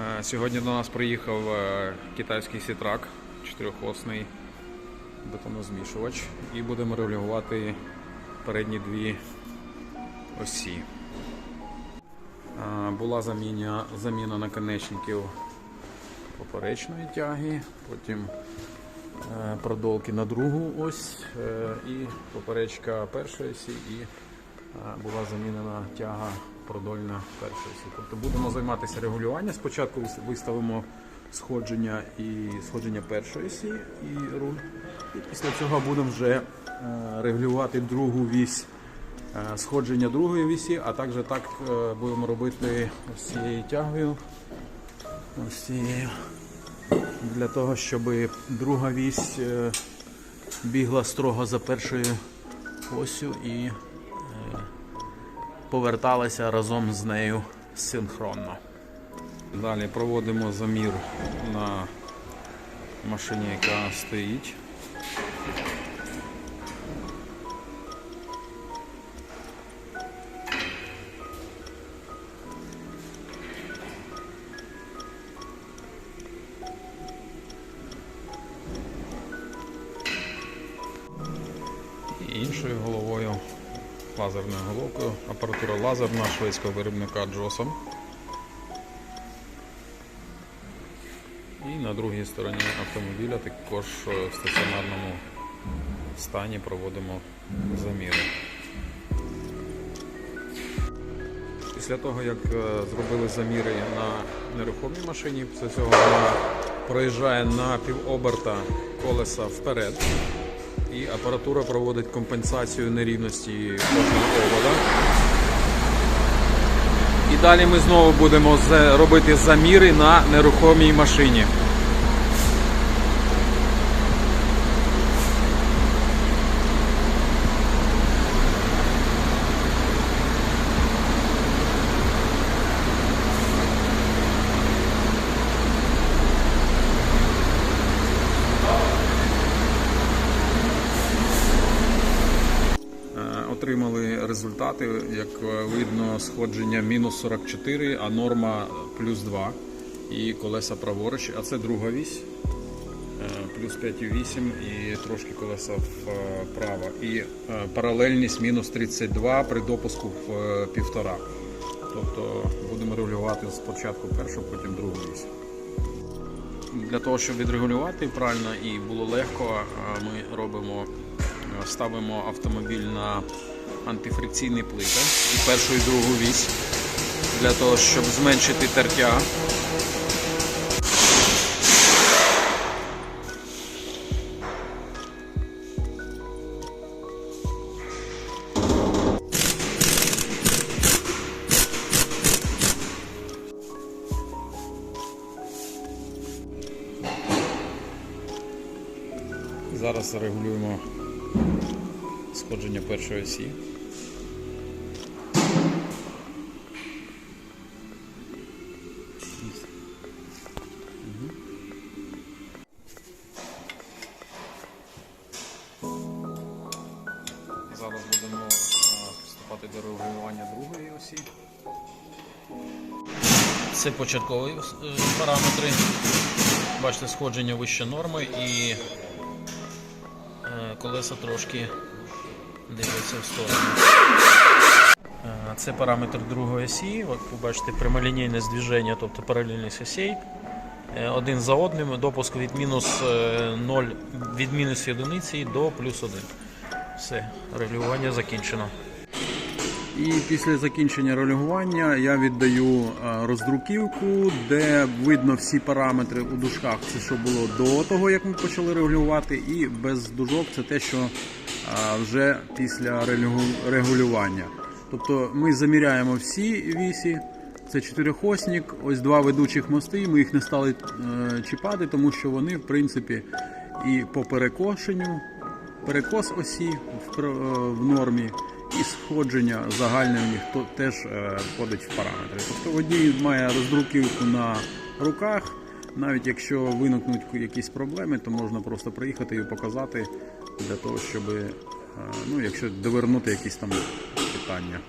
Е, Сьогодні до нас приїхав е, китайський сітрак, чотирьохосний бетонозмішувач, і будемо регулювати передні дві осі. Е, Була заміна, заміна наконечників поперечної тяги, потім продолки на другу ось і поперечка першої осі, і була замінена тяга продольна першої осі. Тобто будемо займатися регулюванням. Спочатку виставимо сходження і сходження першої осі і руль. І після цього будемо вже е, регулювати другу вісь е, сходження другої вісі, а також так е, будемо робити ось цією тягою. Ось цією для того, щоб друга вісь бігла строго за першою осю і поверталася разом з нею синхронно. Далі проводимо замір на машині, яка стоїть. І іншою головою, лазерною головкою, апаратура лазерна шведського виробника Джосом. І на другій стороні автомобіля також е, в стаціонарному стані проводимо заміри. Після того, як е, зробили заміри на нерухомій машині, після цього вона проїжджає на півоберта колеса вперед. І апаратура проводить компенсацію нерівності кожного овода. І далі ми знову будемо робити заміри на нерухомій машині. Отримали результати, як е, видно, сходження мінус 44, а норма плюс 2. І колеса праворуч, а це друга вісь. е, Плюс 5,8 і трошки колеса вправо. І е, паралельність мінус 32 при допуску в е, півтора. Тобто будемо регулювати спочатку першу, потім другу вісь. Для того, щоб відрегулювати правильно і було легко, ми робимо, ставимо автомобіль на антифрикційні плити і першу і другу вісь для того, щоб зменшити тертя. Зараз регулюємо сходження першої осі. Зараз будемо е, приступати до регулювання другої осі. Це початкові е, параметри. Бачите, сходження вище норми і е, колеса трошки дивляться в сторону. Е, Це параметр другої осі. От ви бачите прямолінійне здвіження, тобто паралельність осей. Е, Один за одним, допуск від мінус е, 0 від мінус одиниці до плюс 1. Все, регулювання закінчено. І після закінчення регулювання я віддаю е, роздруківку, де видно всі параметри у дужках. Це що було до того, як ми почали регулювати, і без дужок це те, що е, вже після регулю- регулювання. Тобто ми заміряємо всі вісі. Це чотирьохосник, ось два ведучих мости. Ми їх не стали е, чіпати, тому що вони, в принципі, і по перекошенню, перекос осі в, е, в нормі, і сходження загальне в них теж е, входить в параметри. Тобто водій має роздруківку на руках. Навіть якщо виникнуть якісь проблеми, то можна просто приїхати і показати для того, щоб, е, ну, якщо довернути якісь там питання.